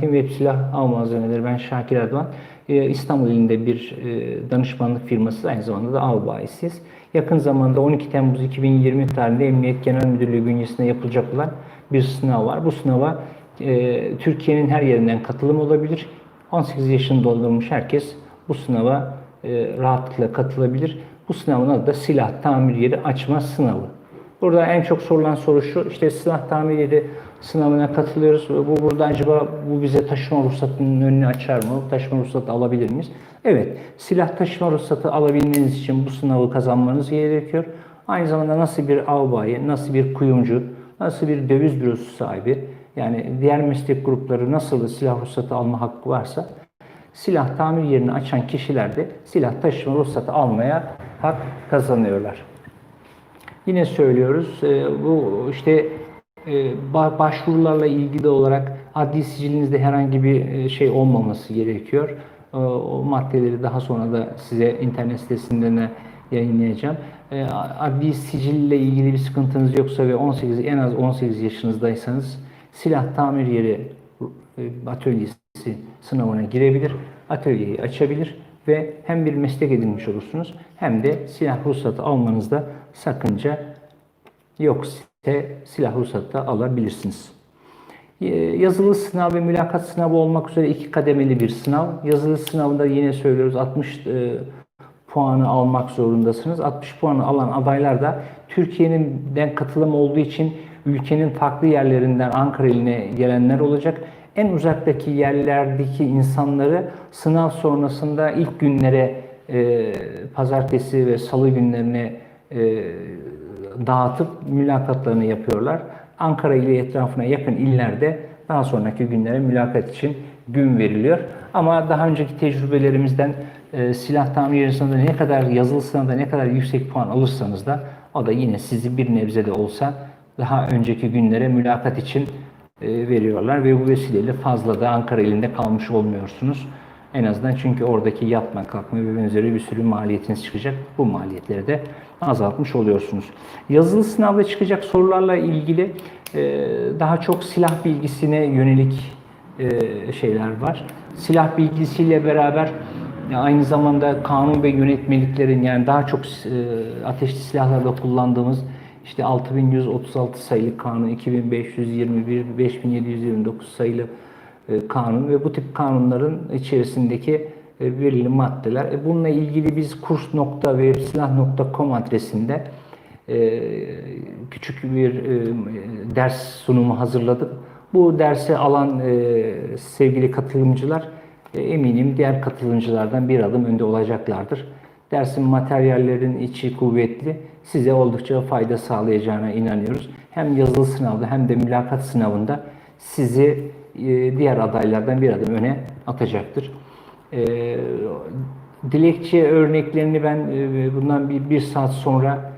Web Silah Av Malzemeleri ben Şakir Erdoğan. Ee, İstanbul ilinde bir e, danışmanlık firması aynı zamanda da av bayisiyiz. Yakın zamanda 12 Temmuz 2020 tarihinde Emniyet Genel Müdürlüğü bünyesinde yapılacak olan bir sınav var. Bu sınava e, Türkiye'nin her yerinden katılım olabilir. 18 yaşını doldurmuş herkes bu sınava e, rahatlıkla katılabilir. Bu sınavın adı da silah tamir yeri açma sınavı. Burada en çok sorulan soru şu, işte silah tamir yeri sınavına katılıyoruz. Bu burada acaba bu bize taşıma ruhsatının önünü açar mı? Taşıma ruhsatı alabilir miyiz? Evet, silah taşıma ruhsatı alabilmeniz için bu sınavı kazanmanız gerekiyor. Aynı zamanda nasıl bir avbayi, nasıl bir kuyumcu, nasıl bir döviz bürosu sahibi, yani diğer meslek grupları nasıl silah ruhsatı alma hakkı varsa silah tamir yerini açan kişiler de silah taşıma ruhsatı almaya hak kazanıyorlar. Yine söylüyoruz, e, bu işte e, ba- başvurularla ilgili olarak adli sicilinizde herhangi bir e, şey olmaması gerekiyor. O maddeleri daha sonra da size internet sitesinden de yayınlayacağım. E, Adli sicille ilgili bir sıkıntınız yoksa ve 18 en az 18 yaşınızdaysanız silah tamir yeri atölyesi sınavına girebilir, atölyeyi açabilir ve hem bir meslek edinmiş olursunuz hem de silah ruhsatı almanızda sakınca yoksa silah ruhsatı da alabilirsiniz. Ee, Yazılı sınav ve mülakat sınavı olmak üzere iki kademeli bir sınav. Yazılı sınavında yine söylüyoruz 60 e, puanı almak zorundasınız. 60 puanı alan adaylar da Türkiye'nin katılım olduğu için ülkenin farklı yerlerinden Ankara iline gelenler olacak. En uzaktaki yerlerdeki insanları sınav sonrasında ilk günlere e, pazartesi ve salı günlerine e, dağıtıp mülakatlarını yapıyorlar. Ankara ile etrafına yakın illerde daha sonraki günlere mülakat için gün veriliyor. Ama daha önceki tecrübelerimizden e, silah tamir sınavında ne kadar yazılı sınavda ne kadar yüksek puan alırsanız da o da yine sizi bir nebze de olsa daha önceki günlere mülakat için veriyorlar ve bu vesileyle fazla da Ankara ilinde kalmış olmuyorsunuz. En azından çünkü oradaki yatma, kalkma ve benzeri bir sürü maliyetiniz çıkacak. Bu maliyetleri de azaltmış oluyorsunuz. Yazılı sınavda çıkacak sorularla ilgili e, daha çok silah bilgisine yönelik e, şeyler var. Silah bilgisiyle beraber aynı zamanda kanun ve yönetmeliklerin yani daha çok e, ateşli silahlarda kullandığımız işte 6136 sayılı kanun, 2521, 5729 sayılı e, kanun ve bu tip kanunların içerisindeki belirli maddeler. E, Bununla ilgili biz kurs.websilah.com adresinde e, küçük bir ders sunumu hazırladık. Bu dersi alan sevgili katılımcılar eminim diğer katılımcılardan bir adım önde olacaklardır. Dersin materyallerin içi kuvvetli, size oldukça fayda sağlayacağına inanıyoruz. Hem yazılı sınavda hem de mülakat sınavında sizi e, diğer adaylardan bir adım öne atacaktır. E, dilekçe örneklerini ben e, bundan bir, saat sonra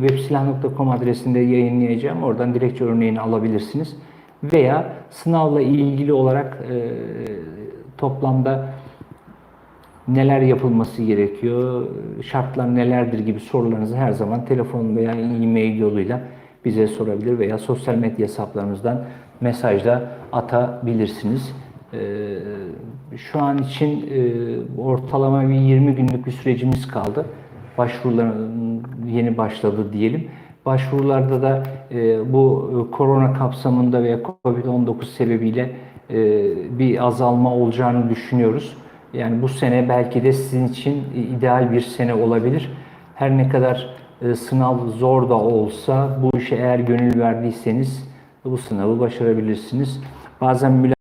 websilah.com adresinde yayınlayacağım. Oradan dilekçe örneğini alabilirsiniz. Veya sınavla ilgili olarak toplamda neler yapılması gerekiyor, şartlar nelerdir gibi sorularınızı her zaman telefon veya e-mail yoluyla bize sorabilir veya sosyal medya hesaplarımızdan mesajla atabilirsiniz. Ee, şu an için e, ortalama bir 20 günlük bir sürecimiz kaldı. Başvurular yeni başladı diyelim. Başvurularda da e, bu korona kapsamında veya Covid-19 sebebiyle e, bir azalma olacağını düşünüyoruz. Yani bu sene belki de sizin için ideal bir sene olabilir. Her ne kadar e, sınav zor da olsa bu işe eğer gönül verdiyseniz bu sınavı başarabilirsiniz. Bazen müla